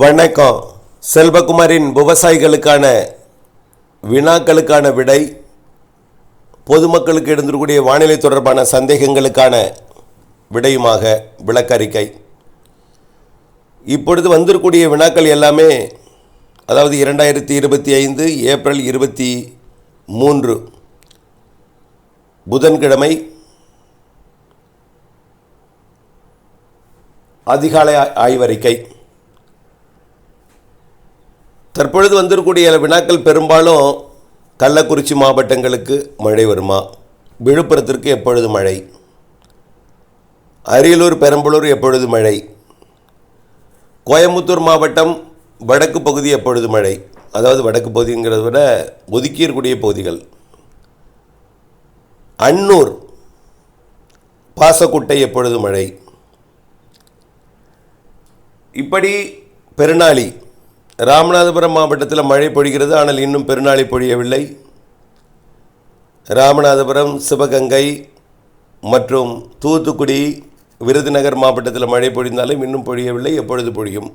வணக்கம். செல்வகுமாரின் விவசாயிகளுக்கான வினாக்களுக்கான விடை பொதுமக்களுக்கு எழுந்திருக்கக்கூடிய வானிலை தொடர்பான சந்தேகங்களுக்கான விடையுமாக விளக்கறிக்கை. இப்பொழுது வந்திருக்கூடிய வினாக்கள் எல்லாமே அதாவது இரண்டாயிரத்தி இருபத்தி ஐந்து ஏப்ரல் இருபத்தி மூன்று புதன்கிழமை அதிகாலை ஆய்வறிக்கை. தற்பொழுது வந்திருக்கக்கூடிய வினாக்கள் பெரும்பாலும் கள்ளக்குறிச்சி மாவட்டங்களுக்கு மழை வருமா? விழுப்புரத்திற்கு எப்பொழுது மழை? அரியலூர் பெரம்பலூர் எப்பொழுது மழை? கோயம்புத்தூர் மாவட்டம் வடக்கு பகுதி எப்பொழுது மழை? அதாவது வடக்கு பகுதிங்கிறத விட ஒதுக்கியிருக்கூடிய இருக்கக்கூடிய பகுதிகள். அன்னூர் பாசக்குட்டை எப்பொழுது மழை? இப்படி பெருநாளி ராமநாதபுரம் மாவட்டத்தில் மழை பொழிகிறது ஆனால் இன்னும் பெருநாளை பொழியவில்லை. ராமநாதபுரம் சிவகங்கை மற்றும் தூத்துக்குடி விருதுநகர் மாவட்டத்தில் மழை பொழிந்தாலும் இன்னும் பொழியவில்லை எப்பொழுது பொழியும்?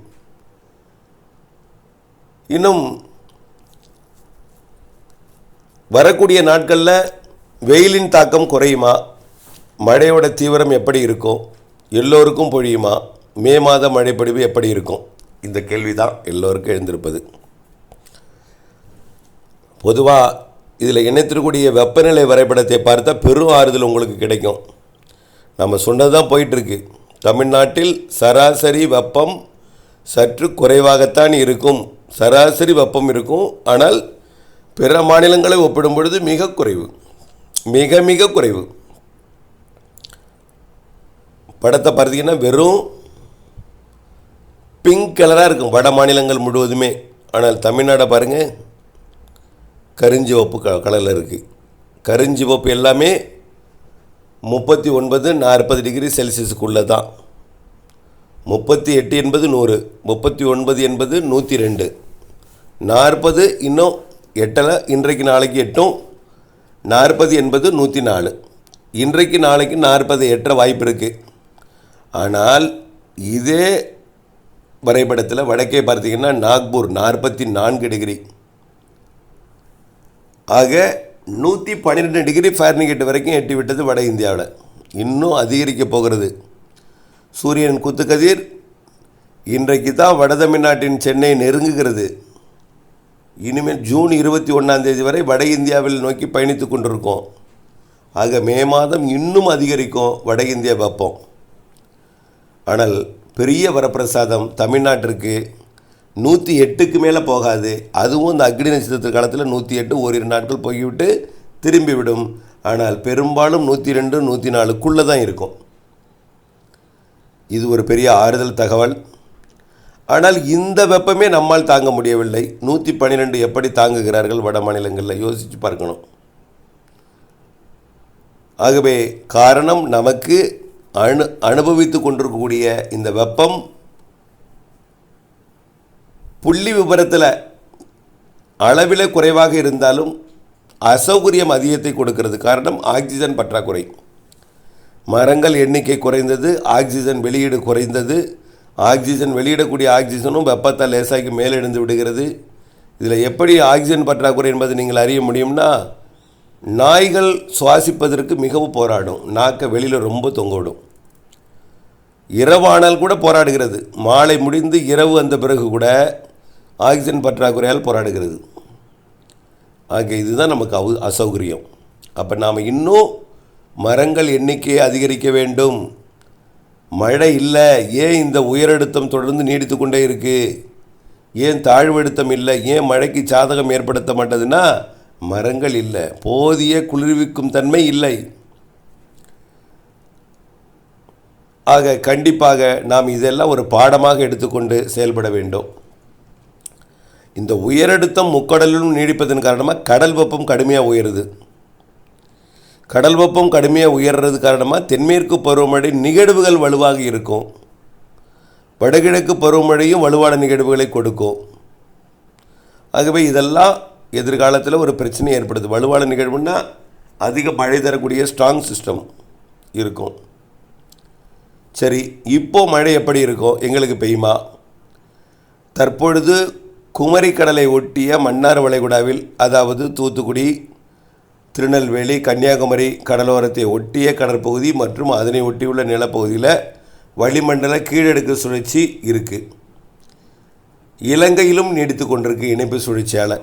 இன்னும் வரக்கூடிய நாட்களில் வெயிலின் தாக்கம் குறையுமா? மழையோட தீவிரம் எப்படி இருக்கும்? எல்லோருக்கும் பொழியுமா? மே மாத மழைப்பொழிவு எப்படி இருக்கும்? இந்த கேள்வி தான் எல்லோருக்கும் எழுந்திருப்பது. பொதுவாக இதில் இணைத்திருக்கக்கூடிய வெப்பநிலை வரைபடத்தை பார்த்தா பெரும் ஆறுதல் உங்களுக்கு கிடைக்கும். நம்ம சொன்னது தான் போயிட்டுருக்கு. தமிழ்நாட்டில் சராசரி வெப்பம் சற்று குறைவாகத்தான் இருக்கும். சராசரி வெப்பம் இருக்கும். ஆனால் பிற மாநிலங்களை ஒப்பிடும் பொழுது மிக குறைவு. மிக மிக குறைவு. படத்தை பார்த்தீங்கன்னா வெறும் பிங்க் கலராக இருக்கும். வட மாநிலங்கள் முழுவதுமே. ஆனால் தமிழ்நாடை பாருங்கள் கருஞ்சிவப்பு க கலரில் இருக்குது கருஞ்சிவப்பு எல்லாமே முப்பத்தி ஒன்பது நாற்பது டிகிரி செல்சியஸுக்குள்ளே தான் முப்பத்தி எட்டு என்பது நூறு முப்பத்தி ஒன்பது என்பது நூற்றி ரெண்டு. நாற்பது இன்னும் எட்டலை இன்றைக்கு நாளைக்கு எட்டும் நாற்பது என்பது நூற்றி நாலு. இன்றைக்கு நாளைக்கு நாற்பது எட்ட வாய்ப்பு இருக்குது ஆனால் இதே வரைபடத்தில் வடக்கே பார்த்தீங்கன்னா நாக்பூர் நாற்பத்தி நான்கு டிகிரி. ஆக நூற்றி பன்னிரெண்டு டிகிரி ஃபாரன்ஹீட் வரைக்கும் எட்டி விட்டது வட இந்தியாவில். இன்னும் அதிகரிக்க போகிறது. சூரியன் குத்துக்கதிர் இன்றைக்கு தான் வட தமிழ்நாட்டின் சென்னை நெருங்குகிறது. இனிமேல் ஜூன் இருபத்தி ஒன்றாந்தேதி வரை வட இந்தியாவில் நோக்கி பயணித்து கொண்டிருக்கோம். ஆக மே மாதம் இன்னும் அதிகரிக்கும் வட இந்திய வெப்பம் ஆனால் பெரிய வரப்பிரசாதம் தமிழ்நாட்டிற்கு நூற்றி எட்டுக்கு மேலே போகாது. அதுவும் இந்த அக்னி நட்சத்திர காலத்தில் நூற்றி எட்டு ஓரிரு நாட்கள் போய்விட்டு திரும்பிவிடும் ஆனால் பெரும்பாலும் நூற்றி ரெண்டு நூற்றி நாலுக்குள்ளே தான் இருக்கும். இது ஒரு பெரிய ஆறுதல் தகவல். ஆனால் இந்த வெப்பமே நம்மால் தாங்க முடியவில்லை. நூற்றி பன்னிரெண்டு எப்படி தாங்குகிறார்கள் வட மாநிலங்களில்? யோசித்து பார்க்கணும். ஆகவே காரணம் நமக்கு அனு அனுபவித்து கொண்டிருக்கக்கூடிய இந்த வெப்பம் புள்ளி விபரத்தில் அளவில் குறைவாக இருந்தாலும் அசௌகரியம் அதிகத்தை கொடுக்கிறது. காரணம் ஆக்சிஜன் பற்றாக்குறை. மரங்கள் எண்ணிக்கை குறைந்தது ஆக்சிஜன் வெளியீடு குறைந்தது. ஆக்சிஜன் வெளியிடக்கூடிய ஆக்சிஜனும் வெப்பத்தை லேசாக்கி மேலெழுந்து விடுகிறது. இதில் எப்படி ஆக்சிஜன் பற்றாக்குறை என்பதை நீங்கள் அறிய முடியும்னா நாய்கள் சுவாசிப்பதற்கு மிகவும் போராடும். நாக்கை வெளியில் ரொம்ப தொங்கோடும். இரவானால் கூட போராடுகிறது. மாலை முடிந்து இரவு வந்த பிறகு கூட ஆக்சிஜன் பற்றாக்குறையால் போராடுகிறது. ஆக இதுதான் நமக்கு அவு அசௌகரியம். அப்போ நாம் இன்னும் மரங்கள் எண்ணிக்கையை அதிகரிக்க வேண்டும். மழை இல்லை. ஏன் இந்த உயரழுத்தம் தொடர்ந்து நீடித்து கொண்டே இருக்குது ஏன் தாழ்வழுத்தம் இல்லை? ஏன் மழைக்கு சாதகம் ஏற்படுத்த மாட்டதுன்னா மரங்கள் இல்லை. போதிய குளிர்விக்கும் தன்மை இல்லை. ஆக கண்டிப்பாக நாம் இதெல்லாம் ஒரு பாடமாக எடுத்துக்கொண்டு செயல்பட வேண்டும். இந்த உயரழுத்தம் முக்கடலிலும் நீடிப்பதன் காரணமாக கடல் வெப்பம் கடுமையாக உயருது. கடல் வெப்பம் கடுமையாக உயர்றது காரணமாக தென்மேற்கு பருவமழை நிகழ்வுகள் வலுவாக இருக்கும். வடகிழக்கு பருவமழையும் வலுவான நிகழ்வுகளை கொடுக்கும். ஆகவே இதெல்லாம் எதிர்காலத்தில் ஒரு பிரச்சனை ஏற்படுது. வலுவான நிகழ்வுன்னா அதிக மழை தரக்கூடிய ஸ்ட்ராங் சிஸ்டம் இருக்கும். சரி இப்போ மழை எப்படி இருக்கும் எங்களுக்கு பெய்யுமா? தற்பொழுது குமரிக்கடலை ஒட்டிய மன்னார் வளைகுடாவில் அதாவது தூத்துக்குடி திருநெல்வேலி கன்னியாகுமரி கடலோரத்தை ஒட்டிய கடற்பகுதி மற்றும் அதனை ஒட்டியுள்ள நிலப்பகுதியில் வளிமண்டல கீழடுக்கு சுழற்சி இருக்குது இலங்கையிலும் நீடித்து கொண்டிருக்கு இணைப்பு சுழற்சியால்.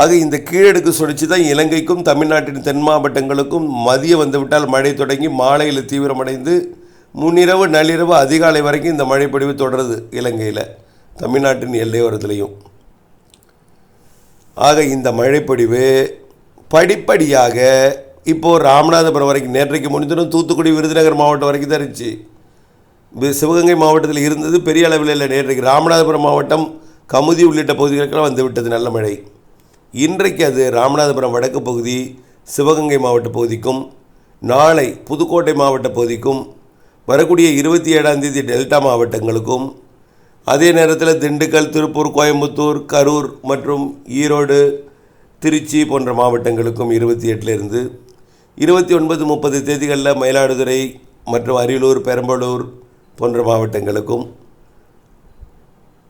ஆக இந்த கீழடுக்கு சுழற்சி தான் இலங்கைக்கும் தமிழ்நாட்டின் தென் மாவட்டங்களுக்கும் மதியம் வந்துவிட்டால் மழை தொடங்கி மாலையில் தீவிரமடைந்து முன்னிரவு நள்ளிரவு அதிகாலை வரைக்கும் இந்த மழைப்பொழிவு தொடருது இலங்கையில் தமிழ்நாட்டின் எல்லையோரத்துலேயும். ஆக இந்த மழைப்பொழிவு படிப்படியாக இப்போது ராமநாதபுரம் வரைக்கும் நேற்றைக்கு முடிஞ்சிடும் தூத்துக்குடி விருதுநகர் மாவட்டம் வரைக்கும் தான் இருந்துச்சு. சிவகங்கை மாவட்டத்தில் இருந்தது பெரிய அளவில் இல்லை. நேற்றைக்கு ராமநாதபுரம் மாவட்டம் கமுதி உள்ளிட்ட பகுதிகளுக்கெல்லாம் வந்து விட்டது நல்ல மழை. இன்றைக்கு அது ராமநாதபுரம் வடக்கு பகுதி சிவகங்கை மாவட்ட பகுதிக்கும் நாளை புதுக்கோட்டை மாவட்ட பகுதிக்கும் வரக்கூடிய இருபத்தி ஏழாம் தேதி டெல்டா மாவட்டங்களுக்கும் அதே நேரத்தில் திண்டுக்கல் திருப்பூர் கோயம்புத்தூர் கரூர் மற்றும் ஈரோடு திருச்சி போன்ற மாவட்டங்களுக்கும் இருபத்தி எட்டிலிருந்து இருபத்தி ஒன்பது முப்பது தேதிகளில் மயிலாடுதுறை மற்றும் அரியலூர் பெரம்பலூர் போன்ற மாவட்டங்களுக்கும்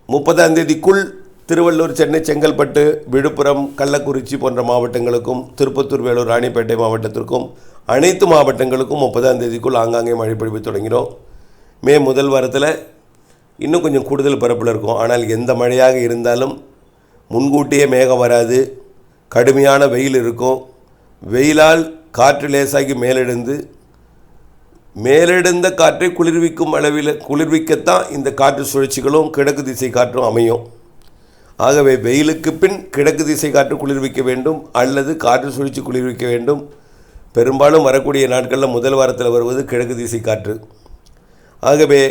முப்பதாம் தேதிக்குள் திருவள்ளூர் சென்னை செங்கல்பட்டு விழுப்புரம் கள்ளக்குறிச்சி போன்ற மாவட்டங்களுக்கும் திருப்பத்தூர் வேலூர் ராணிப்பேட்டை மாவட்டத்திற்கும் அனைத்து மாவட்டங்களுக்கும் முப்பதாம் தேதிக்குள் ஆங்காங்கே மழை பொழிவு தொடங்கினோம் மே முதல் வாரத்தில் இன்னும் கொஞ்சம் கூடுதல் பரப்பில் இருக்கும். ஆனால் எந்த மழையாக இருந்தாலும் முன்கூட்டியே மேகம் வராது. கடுமையான வெயில் இருக்கும். வெயிலால் காற்று லேசாகி மேலெழுந்து மேலெழுந்த காற்றை குளிர்விக்கும் அளவில் குளிர்விக்கத்தான் இந்த காற்று சுழற்சிகளும் கிழக்கு திசை காற்றும் அமையும். ஆகவே வெயிலுக்கு பின் கிழக்கு திசை காற்று குளிர்விக்க வேண்டும் அல்லது காற்று சுழற்சி குளிர்விக்க வேண்டும். பெரும்பாலும் வரக்கூடிய நாட்களில் முதல் வாரத்தில் வருவது கிழக்கு திசை காற்று. ஆகவே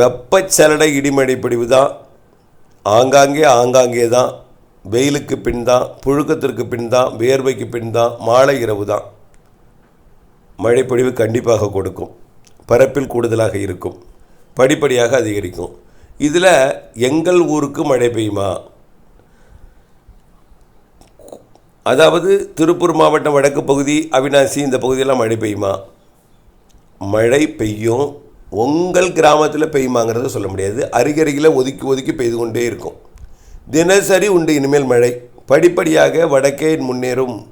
வெப்பச்சலடை இடிமடை பிடிவு தான். ஆங்காங்கே ஆங்காங்கே தான். வெயிலுக்கு பின் தான் புழுக்கத்திற்கு பின் தான் வேர்வைக்கு பின் தான் மாலை இரவு தான். மழைப்பொழிவு கண்டிப்பாக கொடுக்கும். பரப்பில் கூடுதலாக இருக்கும். படிப்படியாக அதிகரிக்கும். இதில் எங்கள் ஊருக்கு மழை பெய்யுமா? அதாவது திருப்பூர் மாவட்டம் வடக்கு பகுதி அவினாசி இந்த பகுதியெல்லாம் மழை பெய்யுமா? மழை பெய்யும். உங்கள் கிராமத்தில் பெய்யுமாங்கிறத சொல்ல முடியாது. அருகருகில் ஒதுக்கி ஒதுக்கி பெய்து கொண்டே இருக்கும். தினசரி உண்டு இனிமேல் மழை. படிப்படியாக வடக்கே முன்னேறும்.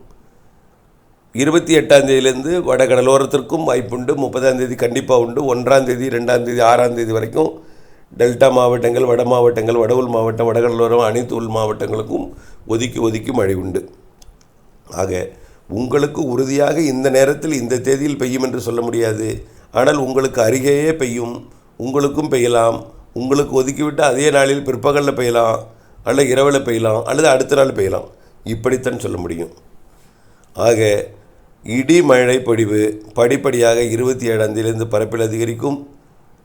இருபத்தி எட்டாம் தேதியிலேருந்து வடகடலோரத்திற்கும் வாய்ப்புண்டு. முப்பதாம் தேதி கண்டிப்பாக உண்டு. ஒன்றாம் தேதி ரெண்டாம் தேதி ஆறாம் தேதி வரைக்கும் டெல்டா மாவட்டங்கள் வட மாவட்டங்கள் வட உள் மாவட்டம் வடகடலோரம் அனைத்து உள் மாவட்டங்களுக்கும் ஒதுக்கி ஒதுக்கி மழை உண்டு. ஆக உங்களுக்கு உறுதியாக இந்த நேரத்தில் இந்த தேதியில் பெய்யும் என்று சொல்ல முடியாது. ஆனால் உங்களுக்கு அருகேயே பெய்யும். உங்களுக்கும் பெய்யலாம். உங்களுக்கு ஒதுக்கிவிட்டு அதே நாளில் பிற்பகலில் பெய்யலாம். அல்லது இரவில் பெய்யலாம். அல்லது அடுத்த நாள் பெய்யலாம். இப்படித்தான் சொல்ல முடியும். ஆக இடி மழை பொடிவு படிப்படியாக இருபத்தி ஏழாம் தேதியிலிருந்து பரப்பில் அதிகரிக்கும்.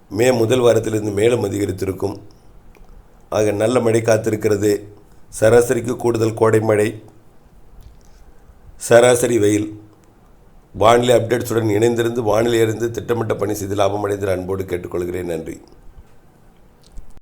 மே முதல் வாரத்திலிருந்து மேலும் அதிகரித்திருக்கும். ஆக நல்ல மழை காத்திருக்கிறது. சராசரிக்கு கூடுதல் கோடை மழை. சராசரி வெயில். வானிலை அப்டேட்ஸுடன் இணைந்திருந்து வானிலையிலிருந்து திட்டமிட்ட பணி செய்து லாபமடைந்து அன்போடு கேட்டுக்கொள்கிறேன். நன்றி.